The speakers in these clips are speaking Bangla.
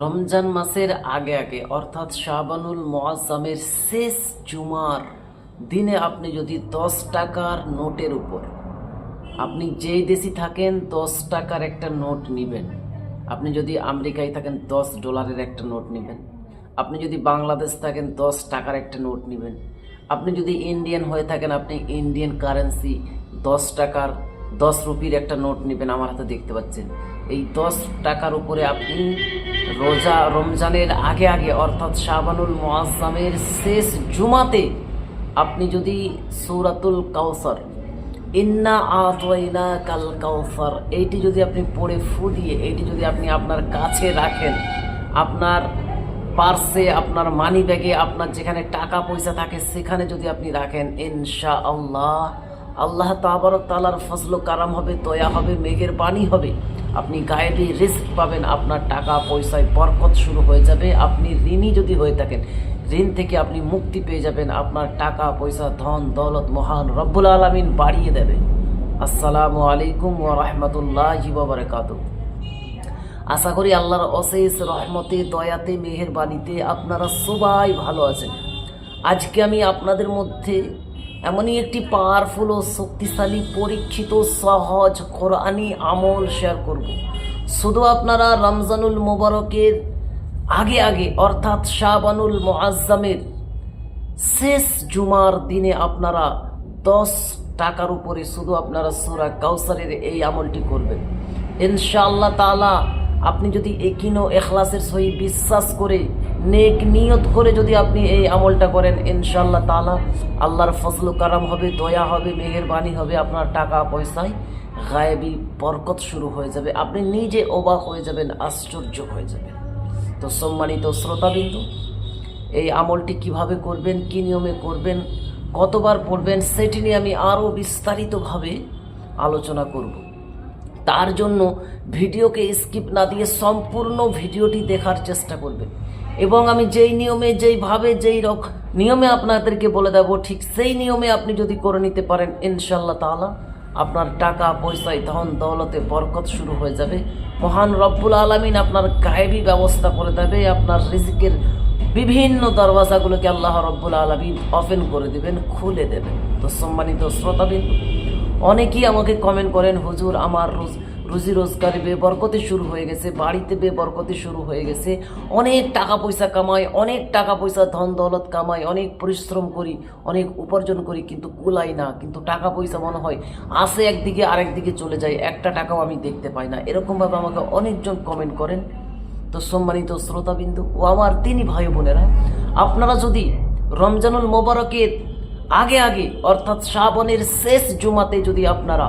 রমজান মাসের আগে আগে, অর্থাৎ শাবানুল মোয়াজ্জামের শেষ জুমার দিনে আপনি যদি দশ টাকার নোটের উপর, আপনি যেই দেশি থাকেন, দশ টাকার একটা নোট নেবেন। আপনি যদি আমেরিকায় থাকেন, দশ ডলারের একটা নোট নেবেন। আপনি যদি বাংলাদেশ থাকেন, দশ টাকার একটা নোট নেবেন। আপনি যদি ইন্ডিয়ান হয়ে থাকেন, আপনি ইন্ডিয়ান কারেন্সি, দশ টাকার, দশ রুপির একটা নোট নেবেন। আমার হাতে দেখতে পাচ্ছেন। এই দশ টাকার উপরে আপনি রোজা রমজানের আগে আগে, অর্থাৎ শাবানুল মোয়াজ্জামের শেষ জুমাতে আপনি যদি সৌরাতুল কাউসার ইন্না আতওয়াইনা কাল কাউসার এইটি যদি আপনি পড়ে ফুটিয়ে এইটি যদি আপনি আপনার কাছে রাখেন, আপনার পার্সে, আপনার মানি ব্যাগে, আপনার যেখানে টাকা পয়সা থাকে, সেখানে যদি আপনি রাখেন ইনশা আল্লাহ আল্লাহ তাবারক তালার ফসল কারাম হবে, দয়া হবে, মেঘের পানি হবে। আপনি গায়েবি রিস্ক পাবেন, আপনার টাকা, পয়সায় বরকত শুরু হয়ে যাবে। আপনি ঋণী যদি হয়ে থাকেন, ঋণ থেকে আপনি মুক্তি পেয়ে যাবেন। আপনার টাকা, পয়সা, ধন, দৌলত মহান রব্বুল আলমিন বাড়িয়ে দেবে। আসসালামু আলাইকুম ও রাহমাতুল্লাহি ওয়া বারাকাতুহু। আশা করি আল্লাহর অশেষ রহমতে, দয়াতে, মেহেরবানিতে আপনারা সবাই ভালো আছেন। আজকে আমি আপনাদের মধ্যে এমনই একটি পাওয়ারফুল ও শক্তিশালী, পরীক্ষিত, সহজ কোরআনি আমল শেয়ার করব। শুধু আপনারা রমজানুল মোবারকের আগে আগে, অর্থাৎ শাবানুল মোয়াজ্জামের শেষ জুমার দিনে আপনারা দশ টাকার উপরে শুধু আপনারা সুরা কাউসারের এই আমলটি করবেন। ইনশাআল্লাহ তাআলা, আপনি যদি একিনো এখলাসের সহি বিশ্বাস করে নেক নিয়ত করে যদি আপনি এই আমলটা করেন, ইনশাআল্লাহ তাআলা আল্লাহর ফজল কারাম হবে, দয়া হবে, মেহেরবানি হবে, আপনার টাকা পয়সায় গায়েবী বরকত শুরু হয়ে যাবে, আপনি নিজে অবাক হয়ে যাবেন, আশ্চর্য হয়ে যাবেন। তো সম্মানিত শ্রোতাবিন্দু, এই আমলটি কীভাবে করবেন, কি নিয়মে করবেন, কতবার পড়বেন, সেটি নিয়ে আমি আরও বিস্তারিতভাবে আলোচনা করব। তার জন্য ভিডিওকে স্কিপ না দিয়ে সম্পূর্ণ ভিডিওটি দেখার চেষ্টা করবেন। এবং আমি যেই নিয়মে যেইভাবে যেই রক নিয়মে আপনাদেরকে বলে দেবো, ঠিক সেই নিয়মে আপনি যদি করে নিতে পারেন ইনশাল্লাহ তাআলা আপনার টাকা পয়সায় ধন, দৌলতে বরকত শুরু হয়ে যাবে। মহান রব্বুল আলমিন আপনার গায়েবী ব্যবস্থা করে দেবে, আপনার রিজিকের বিভিন্ন দরওয়াজাগুলোকে আল্লাহ রব্বুল আলমিন ওপেন করে দেবেন, খুলে দেবেন। তো সম্মানিত শ্রোতাবিন্দু, অনেকেই আমাকে কমেন্ট করেন, হুজুর, আমার রোজ রুজি রোজগারে বেবরকতি শুরু হয়ে গেছে, বাড়িতে বেবরকতি শুরু হয়ে গেছে। অনেক টাকা পয়সা কামাই, অনেক টাকা পয়সা ধন দৌলত কামাই, অনেক পরিশ্রম করি, অনেক উপার্জন করি, কিন্তু কুলাই না। কিন্তু টাকা পয়সা মনে হয় আসে একদিকে, আরেক দিকে চলে যায়, একটা টাকাও আমি দেখতে পাই না। এরকমভাবে আমাকে অনেকজন কমেন্ট করেন। তো সম্মানিত শ্রোতাবিন্দু ও আমার তিনি ভাই বোনেরা, আপনারা যদি রমজানুল মোবারকের আগে আগে, অর্থাৎ শ্রাবণের শেষ জুমাতে যদি আপনারা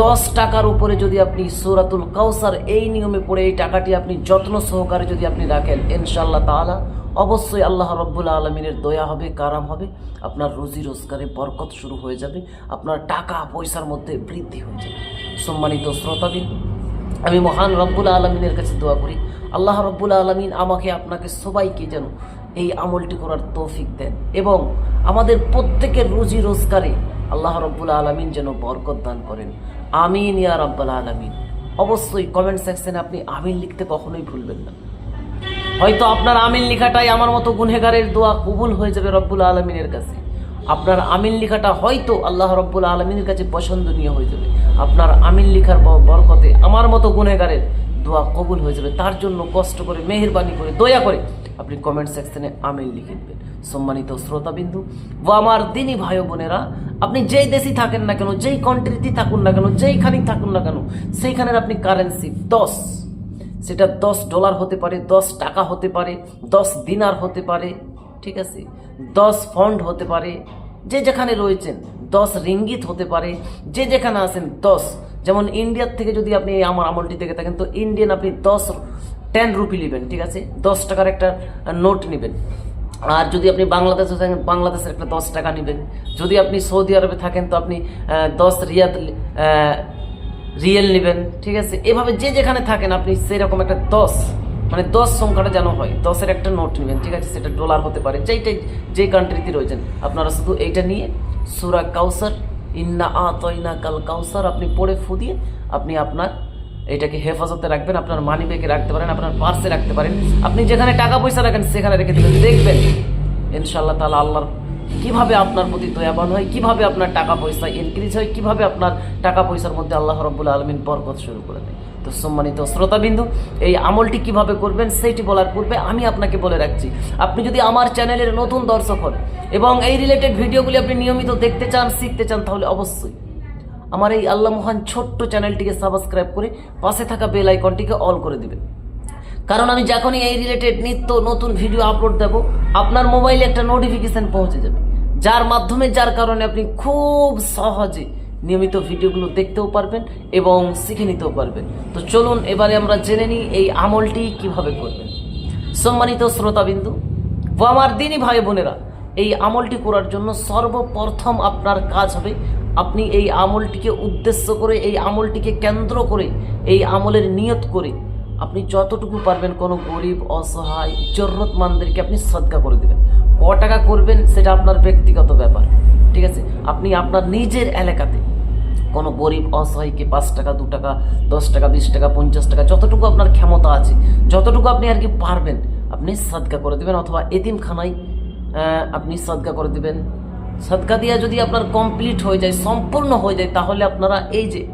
দশ টাকার উপরে যদি আপনি সৌরাতুল কাউসার এই নিয়মে পড়ে এই টাকাটি আপনি যত্ন সহকারে যদি আপনি রাখেন ইনশাল্লাহ তাআলা অবশ্যই আল্লাহ রব্বুল আলমিনের দয়া হবে, কারাম হবে, আপনার রুজি রোজগারে বরকত শুরু হয়ে যাবে, আপনার টাকা পয়সার মধ্যে বৃদ্ধি হয়ে যাবে। সম্মানিত শ্রোতাবিন্দু আমি মহান রব্বুল আলমিনের কাছে দোয়া করি, আল্লাহ রব্বুল আলমিন আমাকে আপনাকে সবাইকে যেন এই আমলটি করার তৌফিক দেন এবং আমাদের প্রত্যেকের রুজি রোজগারে আল্লাহ রব্বুল আলমিন যেন বরকত দান করেন। আমিন ইয়া রব্বুল আলমিন। অবশ্যই কমেন্ট সেকশনে আপনি আমিন লিখতে কখনোই ভুলবেন না। হয়তো আপনার আমিন লেখাটাই আমার মতো গুনহেগারের দোয়া কবুল হয়ে যাবে রব্বুল আলমিনের কাছে। আপনার আমিন লেখাটা হয়তো আল্লাহ রব্বুল আলমিনের কাছে পছন্দনীয় হয়ে যাবে। আপনার আমিন লেখার বরকতে আমার মতো গুনহেগারের দোয়া কবুল হয়ে যাবে। তার জন্য কষ্ট করে, মেহেরবানি করে, দয়া করে আপনি কমেন্ট সেকশনে আমিন লিখে দেবেন। সম্মানিত শ্রোতাবিন্দু, ও আমার দিনী ভাই বোনেরা, আপনি যেই দেশই থাকেন না কেন, যেই কান্ট্রিতে থাকুন না কেন যেইখানেই থাকুন না কেন, সেইখানের আপনি কারেন্সি দশ। সেটা দশ ডলার হতে পারে, দশ টাকা হতে পারে, দশ দিনার হতে পারে, ঠিক আছে? দশ ফন্ড হতে পারে, যে যেখানে রয়েছেন, দশ রিঙ্গিত হতে পারে, যে যেখানে আছেন দশ। যেমন ইন্ডিয়ার থেকে যদি আপনি আমার আমলটি থেকে থাকেন, তো ইন্ডিয়ান আপনি দশ টেন রুপি নেবেন, ঠিক আছে? দশ টাকার একটা নোট নেবেন। আর যদি আপনি বাংলাদেশে থাকেন, বাংলাদেশের একটা দশ টাকা নেবেন। যদি আপনি সৌদি আরবে থাকেন, তো আপনি দশ রিয়াদ রিয়েল নেবেন, ঠিক আছে? এভাবে যে যেখানে থাকেন, আপনি সেরকম একটা দশ মানে দশ সংখ্যাটা যেন হয়, দশের একটা নোট নেবেন, ঠিক আছে? সেটা ডলার হতে পারে, যেইটাই, যে কান্ট্রিতে রয়েছেন। আপনারা শুধু এইটা নিয়ে সুরা কাউসার ইন্না আতইনা কাল কাউসার আপনি পড়ে ফু দিয়ে আপনি আপনার এটাকে হেফাজতে রাখবেন, আপনার মানি ব্যাগে রাখতে পারেন, আপনার পার্সে রাখতে পারেন। আপনি যেখানে টাকা পয়সা রাখেন, সেখানে রেখে দেবেন। দেখবেন, ইনশাআল্লাহ তাআলা আল্লাহর কীভাবে আপনার প্রতি দয়াবান হয়, কীভাবে আপনার টাকা পয়সা ইনক্রিজ হয়, কীভাবে আপনার টাকা পয়সার মধ্যে আল্লাহ রব্বুল আলমিন বরকত শুরু করে দেয়। তো সম্মানিত শ্রোতাবিন্দু, এই আমলটি কীভাবে করবেন সেইটি বলার পূর্বে আমি আপনাকে বলে রাখছি, আপনি যদি আমার চ্যানেলের নতুন দর্শক হন এবং এই রিলেটেড ভিডিওগুলি আপনি নিয়মিত দেখতে চান, শিখতে চান, তাহলে অবশ্যই আমার এই আল্লাহ মহান ছোট্ট চ্যানেলটিকে সাবস্ক্রাইব করে পাশে থাকা বেল আইকনটিকে অল করে দিবেন। কারণ আমি যখনই এই রিলেটেড নিত্য নতুন ভিডিও আপলোড দেব, আপনার মোবাইলে একটা নোটিফিকেশন পৌঁছে যাবে। যার মাধ্যমে, যার কারণে আপনি খুব সহজে নিয়মিত ভিডিওগুলো দেখতেও পারবেন এবং শিখে নিতেও পারবেন। তো চলুন, এবারে আমরা জেনে নিই এই আমলটি কীভাবে করবেন। সম্মানিত শ্রোতাবিন্দু, ও আমার দিনই ভাই বোনেরা, এই আমলটি করার জন্য সর্বপ্রথম আপনার কাজ হবে আপনি এই আমলটিকে উদ্দেশ্য করে, এই আমলটিকে কেন্দ্র করে, এই আমলের নিয়ত করে আপনি যতটুকু পারবেন কোনো গরিব, অসহায়, জরুরতমানদেরকে আপনি সদকা করে দেবেন। ক টাকা করবেন সেটা আপনার ব্যক্তিগত ব্যাপার, ঠিক আছে? আপনি আপনার নিজের এলাকাতে কোনো গরিব, অসহায়কে পাঁচ টাকা, দু টাকা, দশ টাকা, বিশ টাকা, পঞ্চাশ টাকা, যতটুকু আপনার ক্ষমতা আছে, যতটুকু আপনি আর কি পারবেন, আপনি সদকা করে দেবেন অথবা এতিমখানায় আপনি সদকা করে দেবেন। সদকা দিয়া যদি আপনার কমপ্লিট হয়ে যায়, সম্পূর্ণ হয়ে যায়, তাহলে আপনারা এই যে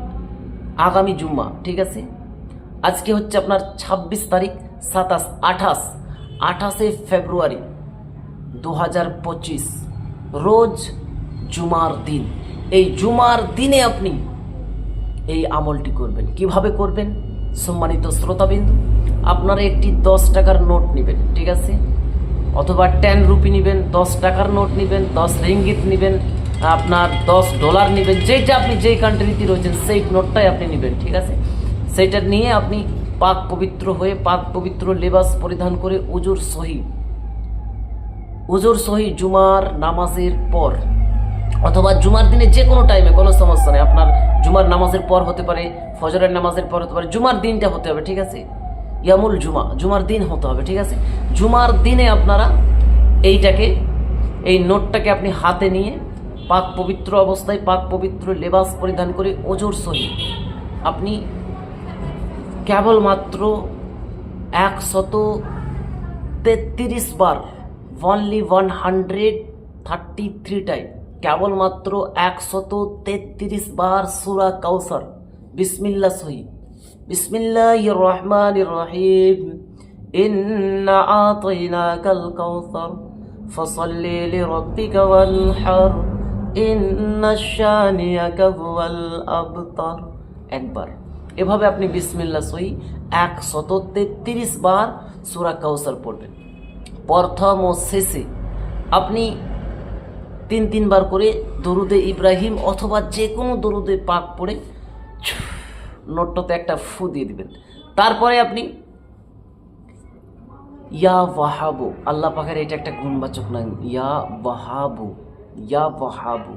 আগামী জুম্মা, ঠিক আছে? আজকে হচ্ছে আপনার ২৬ তারিখ, সাতাশ, আঠাশ। আঠাশে ফেব্রুয়ারি দু হাজার পঁচিশ। রোজ জুমার দিন। এই জুমার দিনে আপনি এই আমলটি করবেন। কীভাবে করবেন? সম্মানিত শ্রোতাবিন্দু, আপনারা একটি দশ টাকার নোট নেবেন, ঠিক আছে? অথবা টেন রুপি নেবেন, দশ টাকার নোট নেবেন, দশ রিঙ্গিত নেবেন, আপনার দশ ডলার নেবেন যেটা আপনি যেই কান্ট্রিতে রয়েছেন, সেই নোটটাই আপনি নেবেন, ঠিক আছে? সেইটা নিয়ে আপনি পাক পবিত্র হয়ে, পাক পবিত্র লেবাস পরিধান করে উজুর সহি উজুর সহি জুমার নামাজের পর, অথবা জুমার দিনে যে কোনো টাইমে কোনো সমস্যা নেই, আপনার জুমার নামাজের পর হতে পারে, ফজরের নামাজের পর হতে পারে, জুমার দিনটা হতে হবে, ঠিক আছে? ইয়ামুল জুমা, জুমার দিন হতে হবে, ঠিক আছে? জুমার দিনে আপনারা এইটাকে, এই নোটটাকে আপনি হাতে নিয়ে পাক পবিত্র অবস্থায় পাক পবিত্র লেবাস পরিধান করে ওজোর সহি আপনি কেবলমাত্র একশত তেত্রিশ বার only one hundred thirty three time কেবলমাত্র একশত তেত্রিশ বার সুরা কাউসার বিসমিল্লা সহি বিসমিল্লাহ রহমান রহিম إنا أعطيناك الكوثر فصل لربك وانحر إن شانئك هو الأبتر একবার এভাবে আপনি বিসমিল্লা সহি একশত তেত্রিশ বার সুরা কাউসার পড়বেন প্রথম ও শেষে আপনি তিন তিনবার করে দরুদে ইব্রাহিম অথবা যে কোনো দরুদে পাক পড়ে নোটটাতে একটা ফু দিয়ে দিবেন। তারপরে আপনি, ইয়া ওয়াহাবু, আল্লাহ পাখের এটা একটা গুণবাচক নাম, ইয়া ওয়াহাবু ইয়া ওয়াহাবু।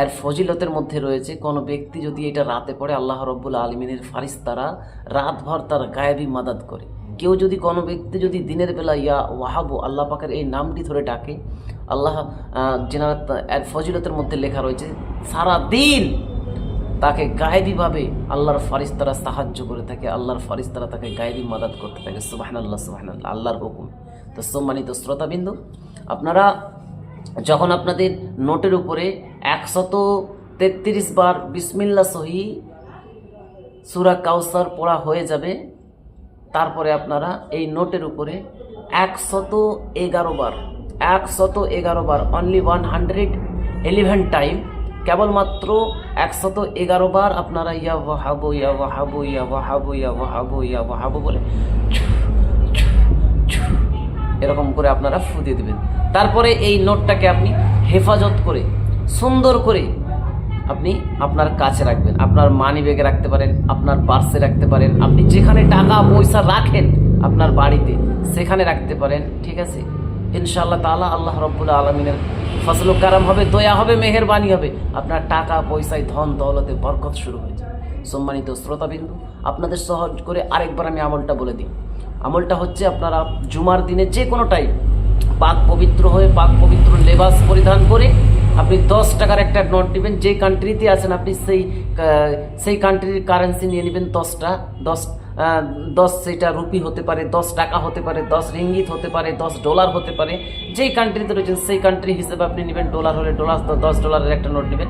এর ফজিলতের মধ্যে রয়েছে, কোনো ব্যক্তি যদি এটা রাতে পড়ে, আল্লাহ রব্বুল আলমিনের ফারিস্তারা রাতভর তার গায়েবী মাদাত করে। কেউ যদি কোনো ব্যক্তি যদি দিনের বেলা ইয়া ওয়াহাবু, আল্লাহ পাকের এই নামটি ধরে ডাকে, আল্লাহ যেনার এর ফজিলতের মধ্যে লেখা রয়েছে সারা দিন তাকে গায়েবীভাবে আল্লাহর ফারিস্তারা সাহায্য করে থাকে, আল্লাহর ফারিস্তারা তাকে গায়েবী মাদাত করতে থাকে। সুবাহান আল্লাহ সুবাহান আল্লাহ আল্লাহর হুকুম। তো সম্মানিত শ্রোতাবিন্দু, আপনারা যখন আপনাদের নোটের উপরে একশত তেত্রিশ বার বিসমিল্লা সহি সুরা কাউসার পড়া হয়ে যাবে, তারপরে আপনারা এই নোটের উপরে একশত এগারো বার, একশত এগারো বার only one hundred eleven time কেবলমাত্র একশত এগারো বার আপনারা ইয়া ওয়াহাবু ইয়া ওয়াহাবু ইয়া ওয়াহাবু ইয়া ওয়াহাবু ইয়া ওয়াহাবু বলে এরকম করে আপনারা ফু দিয়ে দেবেন। তারপরে এই নোটটাকে আপনি হেফাজত করে, সুন্দর করে আপনি আপনার কাছে রাখবেন। আপনার মানি ব্যাগে রাখতে পারেন, আপনার পার্সে রাখতে পারেন, আপনি যেখানে টাকা পয়সা রাখেন আপনার বাড়িতে, সেখানে রাখতে পারেন, ঠিক আছে? ইনশাআল্লাহ তাআলা আল্লাহ রব্বুল্লাহ আলমিনের ফসল কারাম হবে, দয়া হবে, মেহেরবানি হবে। আপনার টাকা পয়সায় ধন, দৌলতে বরকত শুরু হয়ে যাবে। সম্মানিত শ্রোতাবিন্দু, আপনাদের সহজ করে আরেকবার আমি আমলটা বলে দিই। আমলটা হচ্ছে আপনারা জুমার দিনে যে কোনো টাইম পাক পবিত্র হয়ে, পাক পবিত্র লেবাস পরিধান করে আপনি দশ টাকার একটা নোট নেবেন। যে কান্ট্রিতে আছেন, আপনি সেই সেই কান্ট্রির কারেন্সি নিয়ে নেবেন দশটা, দশ দশ সেটা রুপি হতে পারে, দশ টাকা হতে পারে, দশ রিঙ্গিত হতে পারে, দশ ডলার হতে পারে, যেই কান্ট্রিতে রয়েছেন, সেই কান্ট্রি হিসেবে আপনি নেবেন ডলার হলে ডলার, দশ ডলারের একটা নোট নেবেন।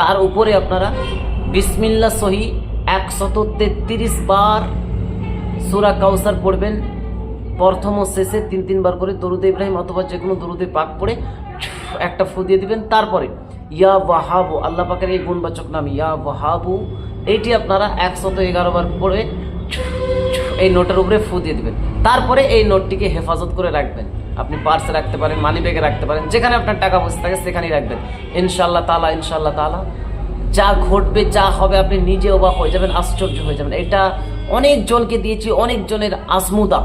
তার উপরে আপনারা বিসমিল্লা সহি একশত তেত্রিশ বার সুরা কাউসার পড়বেন। প্রথম ও শেষে তিন তিনবার করে দরুদে ইব্রাহিম অথবা যে কোনো দরুদে পাক পড়ে একটা ফু দিয়ে দিবেন। তারপরে, ইয়া ওয়াহাবু, আল্লাহ পাকের এই গুণবাচক নাম, ইয়া ওয়াহাবু এইটি আপনারা একশত এগারো বার পড়ে এই নোটের উপরে ফু দিয়ে দেবেন। তারপরে এই নোটটিকে হেফাজত করে রাখবেন। আপনি পার্সে রাখতে পারেন মানি ব্যাগে রাখতে পারেন, যেখানে আপনার টাকা বসে থাকে সেখানেই রাখবেন। ইনশাল্লাহ তালা ইনশাল্লাহ তালা যা ঘটবে, যা হবে, আপনি নিজে অবাক হয়ে যাবেন, আশ্চর্য হয়ে যাবেন। এটা অনেক জনকে দিয়েছি অনেক জনের আসমুদা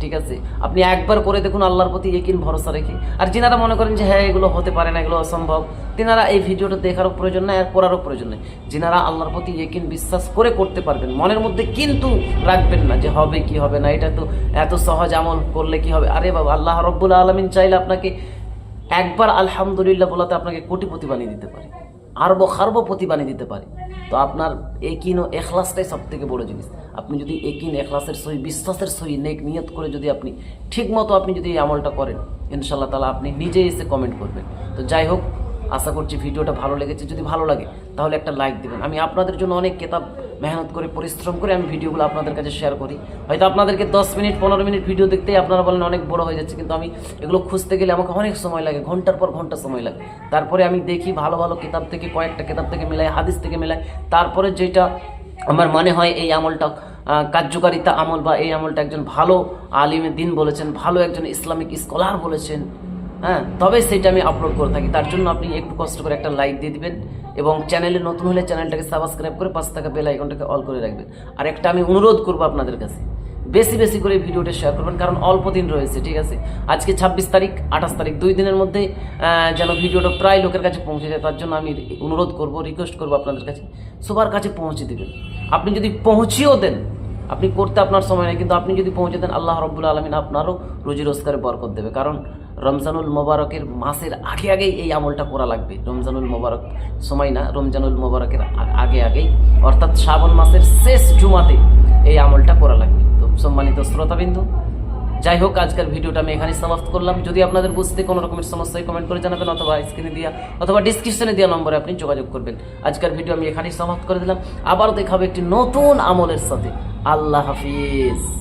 ঠিক আছে? আপনি একবার করে দেখুন আল্লাহর প্রতি একিন ভরসা রেখে। আর যিনারা মনে করেন যে হ্যাঁ এগুলো হতে পারে না, এগুলো অসম্ভব, তিনারা এই ভিডিওটা দেখারও প্রয়োজন নেই, আর করারও প্রয়োজন নেই। যিনারা আল্লাহর প্রতি একিন বিশ্বাস করে করতে পারবেন, মনের মধ্যে কিন্তু রাখবেন না যে, হবে কি, হবে না? এটা তো এত সহজ আমল করলে কি হবে? আরে বাবা, আল্লাহ রব্বুল আলমিন চাইলে আপনাকে একবার আলহামদুলিল্লাহ বলাতে আপনাকে কোটিপতি বানিয়ে দিতে পারে। আরব খারব বানিয়ে দিতে পারি। তো আপনার একিন ও এখলাসটাই সব থেকে বড় জিনিস। আপনি যদি একিন, এখলাসের সহি, বিশ্বাসের সহি নেক নিয়ত করে যদি আপনি ঠিকমতো আপনি যদি এই আমলটা করেন ইনশাল্লাহ তালা আপনি নিজেই এসে কমেন্ট করবেন। তো যাই হোক, আশা করছি ভিডিওটা ভালো লেগেছে। যদি ভালো লাগে, তাহলে একটা লাইক দেবেন। আমি আপনাদের জন্য অনেক কেতাব মেহনত করে, পরিশ্রম করে আমি ভিডিওগুলো আপনাদের কাছে শেয়ার করি। হয়তো আপনাদেরকে দশ মিনিট, পনেরো মিনিট ভিডিও দেখতেই আপনারা বলেন অনেক বড় হয়ে যাচ্ছে, কিন্তু আমি এগুলো খুঁজতে গেলে আমাকে অনেক সময় লাগে, ঘণ্টার পর ঘণ্টা সময় লাগে। তারপরে আমি দেখি ভালো ভালো কিতাব থেকে, কয়েকটা কিতাব থেকে মেলাই, হাদিস থেকে মেলাই, তারপরে যেটা আমার মনে হয় এই আমলটা কার্যকারিতা আমল বা এই আমলটা একজন ভালো আলিমে দিন বলেছেন, ভালো একজন ইসলামিক স্কলার বলেছেন হ্যাঁ তবে সেটা আমি আপলোড করে থাকি। তার জন্য আপনি একটু কষ্ট করে একটা লাইক দিয়ে দিবেন এবং চ্যানেলে নতুন হলে চ্যানেলটাকে সাবস্ক্রাইব করে পাঁচ টাকা বেল আইকনটাকে অল করে রাখবেন। আর একটা আমি অনুরোধ করব আপনাদের কাছে, বেশি বেশি করে ভিডিওটা শেয়ার করবেন, কারণ অল্প দিন রয়েছে, ঠিক আছে? আজকে ছাব্বিশ তারিখ, আঠাশ তারিখ, দুই দিনের মধ্যে যেন ভিডিওটা প্রায় লোকের কাছে পৌঁছে যায়, তার জন্য আমি অনুরোধ করব রিকোয়েস্ট করব আপনাদের কাছে, সবার কাছে পৌঁছে দেবেন। আপনি যদি পৌঁছেও দেন, আপনি করতে আপনার সময় নেই, কিন্তু আপনি যদি পৌঁছে দেন, আল্লাহ রব্বুল আলমিন আপনারও রুজি রোজগারে বরকত দেবে। কারণ রমজানুল মোবারকের মাসের আগে আগেই এই আমলটা করা লাগবে। রমজানুল মোবারক সময় না, রমজানুল মোবারকের আগে আগেই। অর্থাৎ শ্রাবণ মাসের শেষ জুমাতে এই আমলটা করা লাগবে। তো সম্মানিত শ্রোতাবিন্দু, যাই হোক, আজকের ভিডিওটা আমি এখানে সমাপ্ত করলাম। যদি আপনাদের বুঝতে কোনো রকমের সমস্যায় কমেন্ট করে জানাবেন অথবা স্ক্রিনে দিয়া, অথবা ডিসক্রিপশনে দেওয়া নম্বরে আপনি যোগাযোগ করবেন। আজকের ভিডিও আমি এখানেই সমাপ্ত করে দিলাম। আবার দেখাবো একটি নতুন আমলের সাথে। আল্লাহ হাফিজ।